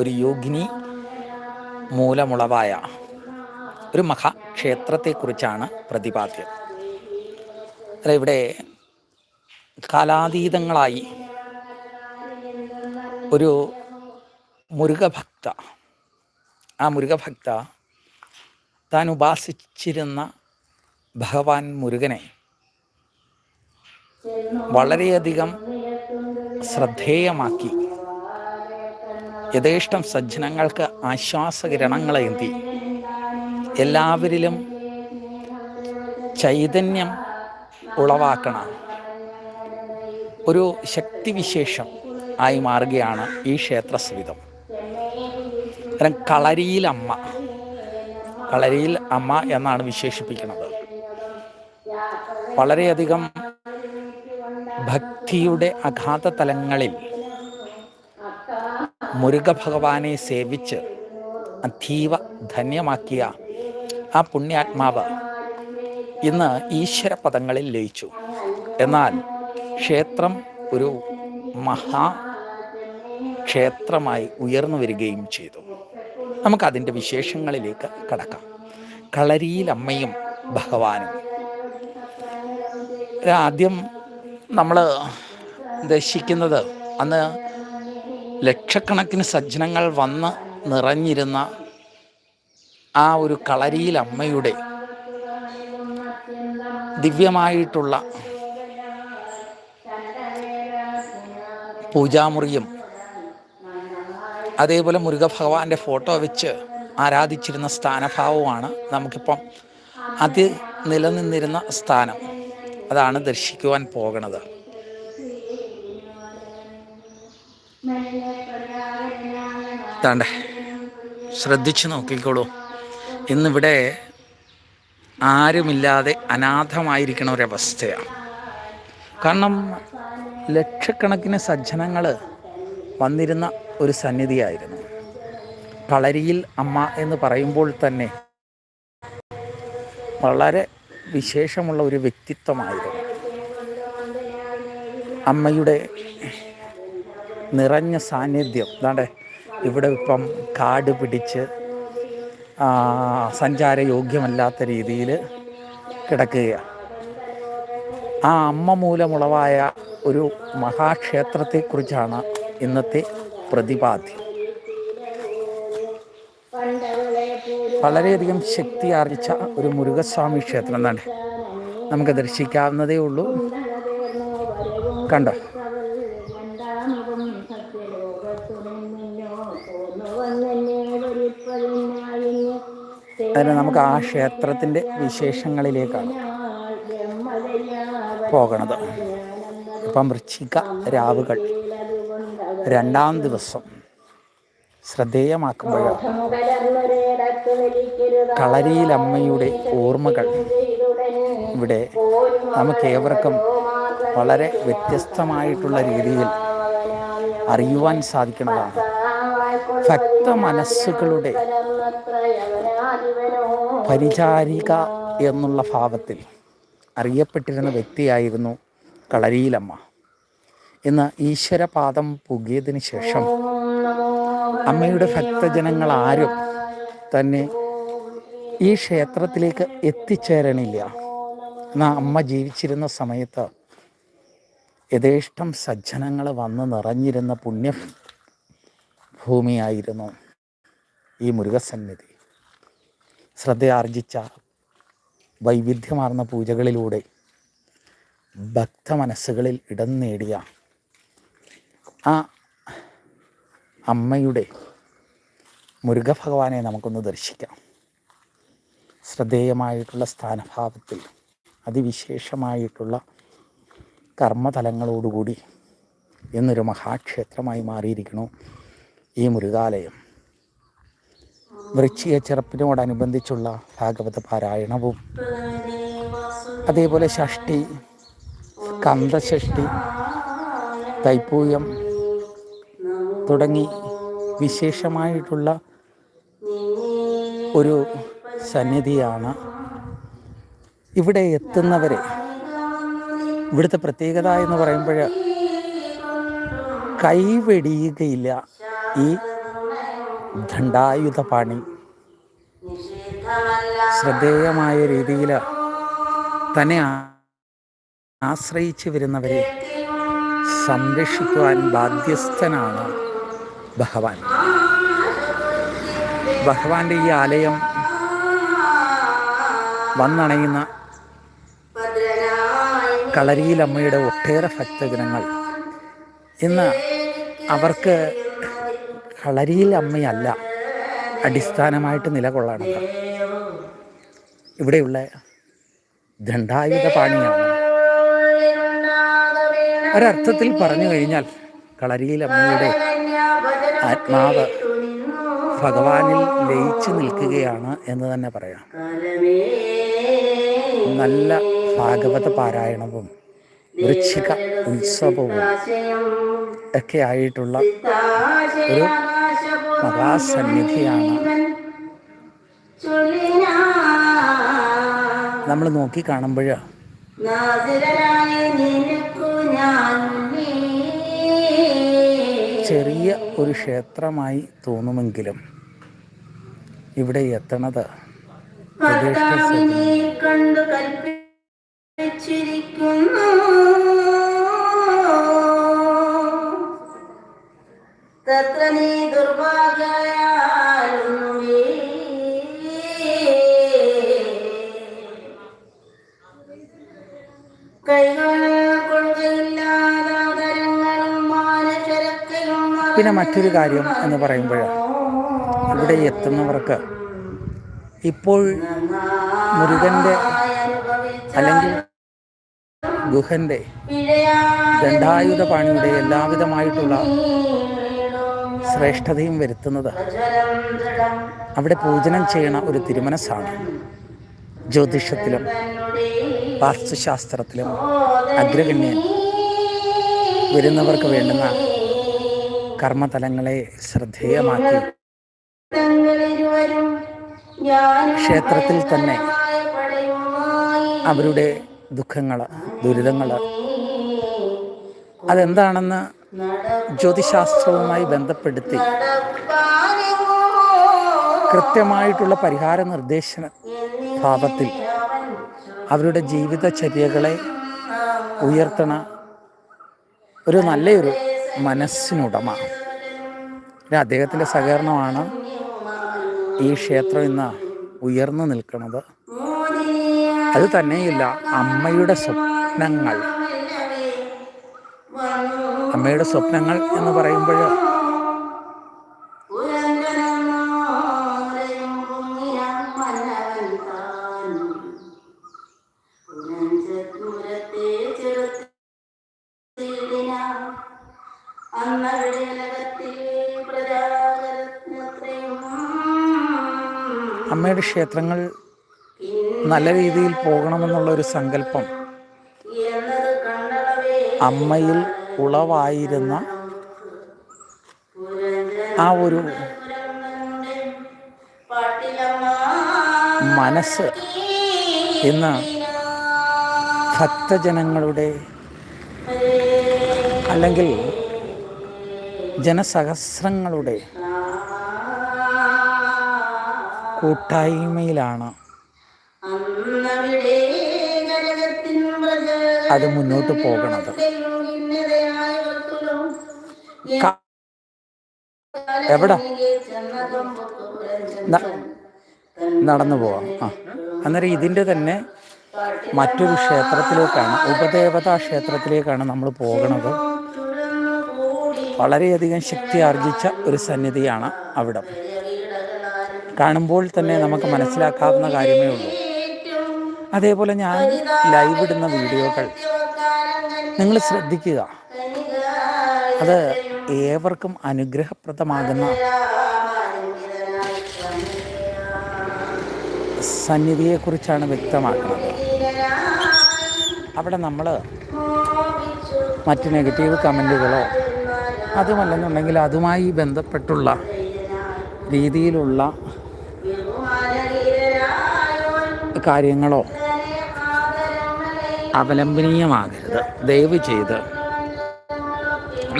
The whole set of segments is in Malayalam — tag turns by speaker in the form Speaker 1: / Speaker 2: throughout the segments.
Speaker 1: ഒരു യോഗിനി മൂലമുളവായ ഒരു മഹാക്ഷേത്രത്തെക്കുറിച്ചാണ് പ്രതിപാദ്യം. അല്ല ഇവിടെ കാലാതീതങ്ങളായി ഒരു മുരുകഭക്ത ആ മുരുകഭക്ത താൻ ഉപാസിച്ചിരുന്ന ഭഗവാൻ മുരുകനെ വളരെയധികം ശ്രദ്ധേയമാക്കി. യഥേഷ്ടം സജ്ജനങ്ങൾക്ക് ആശ്വാസകിരണങ്ങളേന്തി എല്ലാവരിലും ചൈതന്യം ഉളവാക്കണ. ഒരു ശക്തിവിശേഷം ആയി മാറുകയാണ് ഈ ക്ഷേത്രസ്മിതം കാരണം കളരിയിൽ അമ്മ കളരിയിൽ അമ്മ എന്നാണ് വിശേഷിപ്പിക്കുന്നത്. വളരെയധികം ഭക്തിയുടെ അഗാധ തലങ്ങളിൽ മുരുക ഭഗവാനെ സേവിച്ച് അതീവ ധന്യമാക്കിയ ആ പുണ്യാത്മാവ് ഇന്ന് ഈശ്വര പദങ്ങളിൽ ലയിച്ചു. എന്നാൽ ക്ഷേത്രം ഒരു മഹാ ക്ഷേത്രമായി ഉയർന്നു വരികയും ചെയ്തു. നമുക്കതിന്റെ വിശേഷങ്ങളിലേക്ക് കടക്കാം. കളരിയിലമ്മയും ഭഗവാനും. ആദ്യം നമ്മൾ ദർശിക്കുന്നത് അന്ന് ലക്ഷക്കണക്കിന് സജ്ജനങ്ങൾ വന്ന് നിറഞ്ഞിരുന്ന ആ ഒരു കളരിയിൽ അമ്മയുടെ ദിവ്യമായിട്ടുള്ള പൂജാമുറിയും അതേപോലെ മുരുകഭഗവാന്റെ ഫോട്ടോ വെച്ച് ആരാധിച്ചിരുന്ന സ്ഥാനഭാവമാണ് നമുക്കിപ്പം അത് നിലനിന്നിരുന്ന സ്ഥാനം. അതാണ് ദർശിക്കുവാൻ പോകണത് താണ്ടെ ശ്രദ്ധിച്ചു നോക്കിക്കോളൂ. ഇന്നിവിടെ ആരുമില്ലാതെ അനാഥമായിരിക്കണ ഒരവസ്ഥയാണ്. കാരണം ലക്ഷക്കണക്കിന് സജ്ജനങ്ങൾ വന്നിരുന്ന ഒരു സന്നിധിയായിരുന്നു. കളരിയിൽ അമ്മ എന്ന് പറയുമ്പോൾ തന്നെ വളരെ വിശേഷമുള്ള ഒരു വ്യക്തിത്വമായിരുന്നു. അമ്മയുടെ നിറഞ്ഞ സാന്നിധ്യം. അതാണ്ട് ഇവിടെ ഇപ്പം കാട് പിടിച്ച് സഞ്ചാരയോഗ്യമല്ലാത്ത രീതിയിൽ കിടക്കുകയാണ് ആ അമ്മ മൂലമുളവായ ഒരു മഹാക്ഷേത്രത്തെക്കുറിച്ചാണ് ഇന്നത്തെ പ്രതിപാദ്യം. വളരെയധികം ശക്തി ആർജിച്ച ഒരു മുരുകസ്വാമി ക്ഷേത്രം തന്നെ നമുക്ക് ദർശിക്കാവുന്നതേ ഉള്ളൂ. കണ്ടോ? അതിന് നമുക്ക് ആ ക്ഷേത്രത്തിന്റെ വിശേഷങ്ങളിലേക്കാണ് പോകണത്. ഇപ്പം വൃശ്ചിക രാവുകൾ രണ്ടാം ദിവസം ശ്രദ്ധേയമാക്കുമ്പോൾ കളരിയിലമ്മയുടെ ഓർമ്മകൾ. ഇവിടെ നമുക്ക് ഏവർക്കും വളരെ വ്യത്യസ്തമായിട്ടുള്ള രീതിയിൽ അറിയുവാൻ സാധിക്കുന്നതാണ്. ഭക്ത മനസ്സുകളുടെ പരിചാരിക എന്നുള്ള ഭാവത്തിൽ അറിയപ്പെട്ടിരുന്ന വ്യക്തിയായിരുന്നു കളരിയിലമ്മ. ഇന്ന് ഈശ്വരപാദം പുകിയതിന് ശേഷം അമ്മയുടെ ഭക്തജനങ്ങൾ ആരും തന്നെ ഈ ക്ഷേത്രത്തിലേക്ക് എത്തിച്ചേരണില്ല. എന്നാൽ അമ്മ ജീവിച്ചിരുന്ന സമയത്ത് യഥേഷ്ടം സജ്ജനങ്ങൾ വന്ന് നിറഞ്ഞിരുന്ന പുണ്യ ഭൂമിയായിരുന്നു ഈ മുരുകസന്നിധി. ശ്രദ്ധയാർജിച്ച വൈവിധ്യമാർന്ന പൂജകളിലൂടെ ഭക്ത മനസ്സുകളിൽ ഇടം നേടിയ ആ അമ്മയുടെ മുരുകഭഗവാനെ നമുക്കൊന്ന് ദർശിക്കാം. ശ്രദ്ധേയമായിട്ടുള്ള സ്ഥാനഭാവത്തിൽ അതിവിശേഷമായിട്ടുള്ള കർമ്മതലങ്ങളോടുകൂടി എന്നൊരു മഹാക്ഷേത്രമായി മാറിയിരിക്കുന്നു. ഈ മൃഗാലയം വൃശ്ചിക ചെറുപ്പിനോടനുബന്ധിച്ചുള്ള ഭാഗവത പാരായണവും അതേപോലെ ഷഷ്ടി കന്തഷഷ്ടി തൈപ്പൂയം തുടങ്ങി വിശേഷമായിട്ടുള്ള ഒരു സന്നിധിയാണ് ഇവിടെ എത്തുന്നവരെ. ഇവിടുത്തെ പ്രത്യേകത എന്ന് പറയുമ്പോൾ കൈവെടിയുകയില്ല ഈ
Speaker 2: ദണ്ഡായുധപാണി ശ്രദ്ധേയമായ രീതിയിൽ തന്നെ ആശ്രയിച്ചു വരുന്നവരെ സംരക്ഷിക്കുവാൻ ബാധ്യസ്ഥനാണ് ഭഗവാൻ. ഭഗവാന്റെ ഈ ആലയം വന്നണയുന്ന കളരിയിലമ്മയുടെ ഒട്ടേറെ ഭക്തജനങ്ങൾ ഇന്ന് അവർക്ക് കളരിയിൽ അമ്മയല്ല അടിസ്ഥാനമായിട്ട് നിലകൊള്ളണത് ഇവിടെയുള്ള ദണ്ഡായുധ പാണിയാണ്. ഒരർത്ഥത്തിൽ പറഞ്ഞു കഴിഞ്ഞാൽ കളരിയിൽ അമ്മയുടെ ആത്മാവ് ഭഗവാനിൽ ലയിച്ചു നിൽക്കുകയാണ് എന്ന് തന്നെ പറയാം. നല്ല ഭാഗവത പാരായണവും വൃശ്ചിക ഉത്സവവും ഒക്കെ ആയിട്ടുള്ള ഒരു മഹാസന്നിധിയാണ്. നമ്മൾ നോക്കി കാണുമ്പോൾ ചെറിയ ഒരു ക്ഷേത്രമായി തോന്നുമെങ്കിലും ഇവിടെ എത്തണത്
Speaker 1: കണ്ടു കൽപ്പിച്ചിരിക്കുന്നു. തത്ര നീ കൈകൾ മാനചരക്കയും
Speaker 2: പിന്നെ മറ്റൊരു കാര്യം എന്ന് പറയുമ്പോൾ ഇവിടെ എത്തുന്നവർക്ക് ഇപ്പോൾ മുരുകന്റെ അല്ലെങ്കിൽ ഗുഹന്റെ ദണ്ഡായുധ പാണിയുടെ എല്ലാവിധമായിട്ടുള്ള ശ്രേഷ്ഠതയും വരുത്തുന്നത്. അവിടെ പൂജനം ചെയ്യണ ഒരു തിരുമനസ്സാണ്. ജ്യോതിഷത്തിലും വാസ്തുശാസ്ത്രത്തിലും അഗ്രഗണ്യൻ വരുന്നവർക്ക് വേണ്ടുന്ന കർമ്മതലങ്ങളെ ശ്രദ്ധേയമാക്കി. ക്ഷേത്രത്തിൽ തന്നെ അവരുടെ ദുഃഖങ്ങൾ ദുരിതങ്ങൾ അതെന്താണെന്ന് ജ്യോതിശാസ്ത്രവുമായി ബന്ധപ്പെടുത്തി കൃത്യമായിട്ടുള്ള പരിഹാര നിർദ്ദേശന ഭാവത്തിൽ അവരുടെ ജീവിതചര്യകളെ ഉയർത്തണ ഒരു നല്ലൊരു മനസ്സിനുടമ. അദ്ദേഹത്തിന്റെ സഹകരണമാണ് ഈ ക്ഷേത്രം ഇന്ന് ഉയർന്നു നിൽക്കുന്നത്. അത് തന്നെയില്ല അമ്മയുടെ സ്വപ്നങ്ങൾ. അമ്മയുടെ സ്വപ്നങ്ങൾ എന്ന് പറയുമ്പോൾ അമ്മയുടെ ക്ഷേത്രങ്ങൾ നല്ല രീതിയിൽ പോകണമെന്നുള്ള ഒരു സങ്കല്പം. അമ്മയിൽ ഉളവായിരുന്ന ആ ഒരു മനസ്സ് ഇന്ന് ഭക്തജനങ്ങളുടെ അല്ലെങ്കിൽ ജനസഹസ്രങ്ങളുടെ കൂട്ടായ്മയിലാണ് അത് മുന്നോട്ട് ക- എവിടെ? നടന്നു പോവാം. ആ. അന്നേരം ഇതിന്റെ തന്നെ മറ്റൊരു ക്ഷേത്രത്തിലേക്കാണ് ഉപദേവതാ ക്ഷേത്രത്തിലേക്കാണ് നമ്മൾ പോകുന്നത് വളരെയധികം ശക്തി ആർജിച്ച ഒരു സന്നിധിയാണ് അവിടം. കാണുമ്പോൾ തന്നെ നമുക്ക് മനസ്സിലാക്കാവുന്ന കാര്യമേ ഉള്ളൂ. അതേപോലെ ഞാൻ ലൈവ് ഇടുന്ന വീഡിയോകൾ നിങ്ങൾ ശ്രദ്ധിക്കുക. അത് ഏവർക്കും അനുഗ്രഹപ്രദമാകുന്ന സന്നിധിയെക്കുറിച്ചാണ് വ്യക്തമാക്കുന്നത്. അവിടെ നമ്മൾ മറ്റ് നെഗറ്റീവ് കമന്റുകളോ അതുമല്ലെന്നുണ്ടെങ്കിൽ അതുമായി ബന്ധപ്പെട്ടുള്ള രീതിയിലുള്ള കാര്യങ്ങളോ അവലംബനീയമാകരുത്. ദയവ് ചെയ്ത്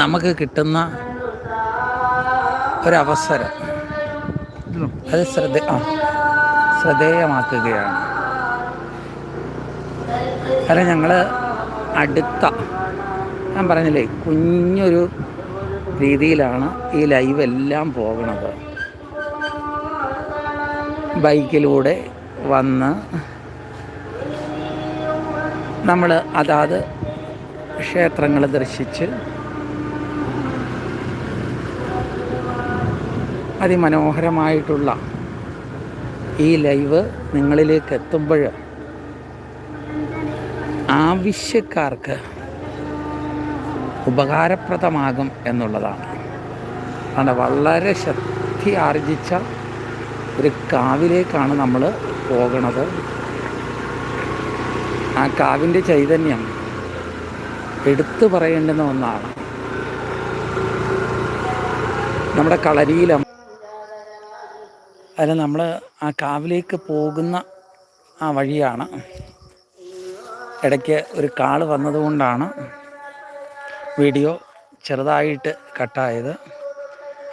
Speaker 2: നമുക്ക് കിട്ടുന്ന ഒരവസരം.
Speaker 1: അത് ശ്രദ്ധ ആ ശ്രദ്ധേയമാക്കുകയാണ്. കാരണം ഞങ്ങൾ അടുത്ത ഞാൻ പറഞ്ഞില്ലേ കുഞ്ഞൊരു രീതിയിലാണ് ഈ ലൈവ് എല്ലാം പോകുന്നത്. ബൈക്കിലൂടെ വന്ന് നമ്മൾ അതാത് ക്ഷേത്രങ്ങൾ ദർശിച്ച് അതിമനോഹരമായിട്ടുള്ള ഈ ലൈവ് നിങ്ങളിലേക്ക് എത്തുമ്പോൾ ആവശ്യക്കാർക്ക് ഉപകാരപ്രദമാകും എന്നുള്ളതാണ്. അതാണ് വളരെ ശക്തി ആർജിച്ച ഒരു കാവിലേക്കാണ് നമ്മൾ പോകണത്. ആ കാവിന്റെ ചൈതന്യം എടുത്തു പറയേണ്ടുന്ന ഒന്നാണ്. നമ്മുടെ കളരിയിലും അതിൽ നമ്മൾ ആ കാവിലേക്ക് പോകുന്ന ആ വഴിയാണ്. ഇടയ്ക്ക് ഒരു കാൾ വന്നതുകൊണ്ടാണ് വീഡിയോ ചെറുതായിട്ട് കട്ടായത്.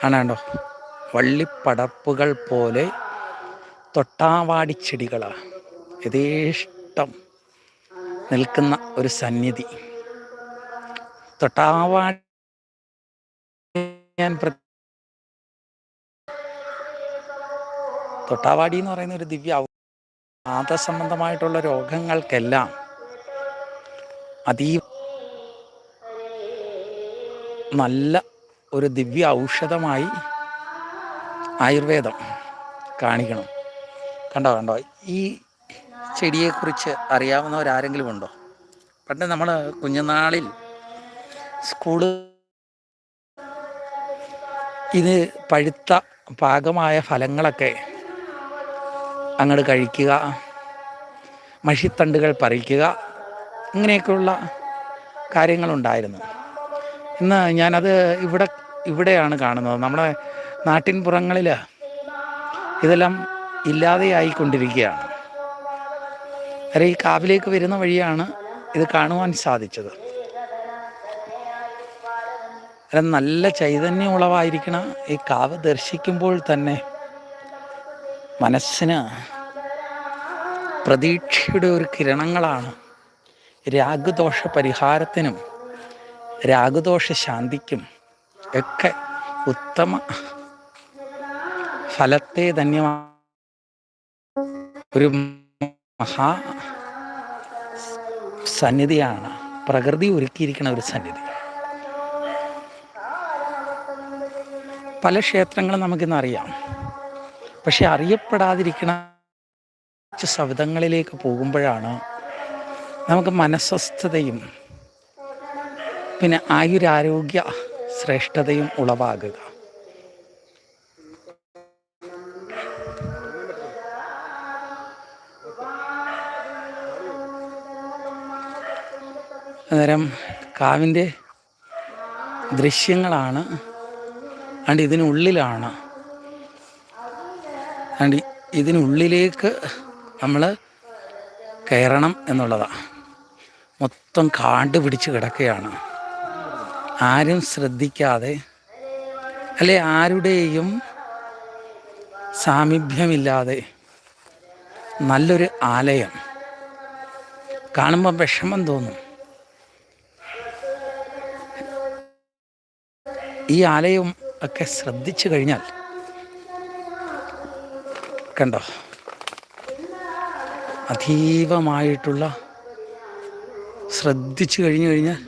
Speaker 1: ആണാണ്ടോ വള്ളിപ്പടപ്പുകൾ പോലെ തൊട്ടാവാടി ചെടികൾ യഥേഷ്ടം നിൽക്കുന്ന ഒരു സന്നിധി. തൊട്ടാവാടി ഞാൻ തൊട്ടാവാടി എന്ന് പറയുന്ന ഒരു ദിവ്യ വാദസംബന്ധമായിട്ടുള്ള രോഗങ്ങൾക്കെല്ലാം അതീവ നല്ല ഒരു ദിവ്യ ഔഷധമായി ആയുർവേദം കാണിക്കണം. കണ്ടോ കണ്ടോ? ഈ ചെടിയെക്കുറിച്ച് അറിയാവുന്നവരാരെങ്കിലും ഉണ്ടോ? പണ്ട് നമ്മൾ കുഞ്ഞുനാളിൽ സ്കൂൾ ഇത് പഴുത്ത പാകമായ ഫലങ്ങളൊക്കെ അങ്ങോട്ട് കഴിക്കുക. മഷിത്തണ്ടുകൾ പറിക്കുക. ഇങ്ങനെയൊക്കെയുള്ള കാര്യങ്ങളുണ്ടായിരുന്നു. ഇന്ന് ഞാനത് ഇവിടെ ഇവിടെയാണ് കാണുന്നത്. നമ്മുടെ നാട്ടിൻപുറങ്ങളിൽ ഇതെല്ലാം ഇല്ലാതെയായിക്കൊണ്ടിരിക്കുകയാണ്. അരെ ഈ കാവിലേക്ക് വരുന്ന വഴിയാണ് ഇത് കാണുവാൻ സാധിച്ചത്. നല്ല ചൈതന്യം ഉളവായിരിക്കണ ഈ കാവ് ദർശിക്കുമ്പോൾ തന്നെ മനസ്സിന് പ്രതീക്ഷയുടെ ഒരു കിരണങ്ങളാണ്. രാഗദോഷ പരിഹാരത്തിനും രാഗദോഷ ശാന്തിക്കും ഒക്കെ ഉത്തമ ഫലത്തെ ധന്യമാ ഒരു മഹാ സന്നിധിയാണ്. പ്രകൃതി ഒരുക്കിയിരിക്കുന്ന ഒരു സന്നിധി. പല ക്ഷേത്രങ്ങളും നമുക്കിന്ന് അറിയാം. പക്ഷെ അറിയപ്പെടാതിരിക്കണ സവിധങ്ങളിലേക്ക് പോകുമ്പോഴാണ് നമുക്ക് മനസ്വസ്ഥതയും പിന്നെ ആയുരാരോഗ്യ ശ്രേഷ്ഠതയും ഉളവാകുക. അന്നേരം കാവിന്റെ ദൃശ്യങ്ങളാണ് അണ്ട് ഇതിനുള്ളിലാണ് അണ്ട് ഇതിനുള്ളിലേക്ക് നമ്മൾ കയറണം എന്നുള്ളതാണ് മൊത്തം കാണ്ട് പിടിച്ച് കിടക്കുകയാണ്. ആരും ശ്രദ്ധിക്കാതെ അല്ലെ ആരുടെയും സാമീപ്യമില്ലാതെ നല്ലൊരു ആലയം കാണുമ്പോൾ വിഷമം തോന്നും. ഈ ആലയം ഒക്കെ ശ്രദ്ധിച്ചു കഴിഞ്ഞാൽ കണ്ടോ? അതീവമായിട്ടുള്ള ശ്രദ്ധിച്ചു കഴിഞ്ഞു കഴിഞ്ഞാൽ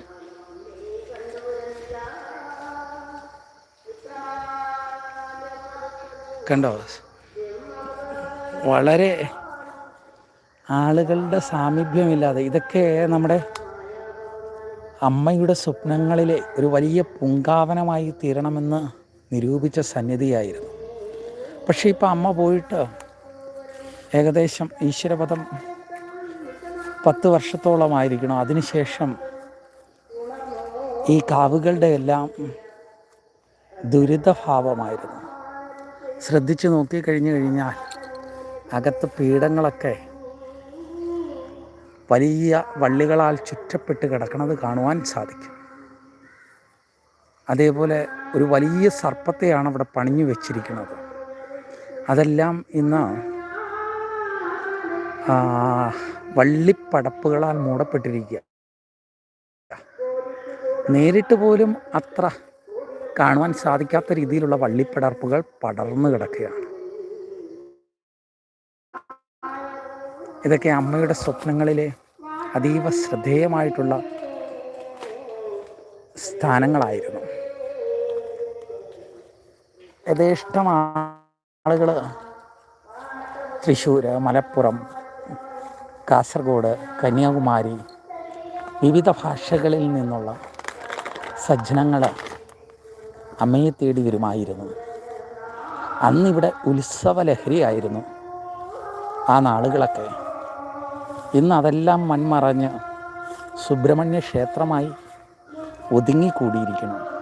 Speaker 1: കണ്ടോ? വളരെ ആളുകളുടെ സാമീപ്യമില്ലാതെ ഇതൊക്കെ നമ്മുടെ അമ്മയുടെ സ്വപ്നങ്ങളിലെ ഒരു വലിയ പുങ്കാവനമായി തീരണമെന്ന് നിരൂപിച്ച സന്നിധിയായിരുന്നു. പക്ഷേ ഇപ്പം അമ്മ പോയിട്ട് ഏകദേശം ഈശ്വരപദം പത്ത് വർഷത്തോളമായിരിക്കണം. അതിനുശേഷം ഈ കാവുകളുടെ എല്ലാം ദുരിതഭാവമായിരുന്നു. ശ്രദ്ധിച്ച് നോക്കിക്കഴിഞ്ഞു കഴിഞ്ഞാൽ അകത്ത് പീഠങ്ങളൊക്കെ വലിയ വള്ളികളാൽ ചുറ്റപ്പെട്ട് കിടക്കുന്നത് കാണുവാൻ സാധിക്കും. അതേപോലെ ഒരു വലിയ സർപ്പത്തെയാണ് അവിടെ പണിഞ്ഞു വെച്ചിരിക്കുന്നത്. അതെല്ലാം ഇന്ന് വള്ളിപ്പടപ്പുകളാൽ മൂടപ്പെട്ടിരിക്കുക. നേരിട്ട് പോലും അത്ര കാണുവാൻ സാധിക്കാത്ത രീതിയിലുള്ള വള്ളിപ്പടർപ്പുകൾ പടർന്നു കിടക്കുകയാണ്. ഇതൊക്കെ അമ്മയുടെ സ്വപ്നങ്ങളിലെ അതീവ ശ്രദ്ധേയമായിട്ടുള്ള സ്ഥാനങ്ങളായിരുന്നു. യഥേഷ്ടം ആളുകൾ തൃശ്ശൂർ മലപ്പുറം കാസർഗോഡ് കന്യാകുമാരി വിവിധ ഭാഷകളിൽ നിന്നുള്ള സജ്ജനങ്ങൾ അമ്മയെ തേടി വരുമായിരുന്നു. അന്നിവിടെ ഉത്സവ ലഹരിയായിരുന്നു ആ നാളുകളൊക്കെ. ഇന്ന് അതെല്ലാം മൺമറഞ്ഞ് സുബ്രഹ്മണ്യ ക്ഷേത്രമായി ഒതുങ്ങിക്കൂടിയിരിക്കുന്നു.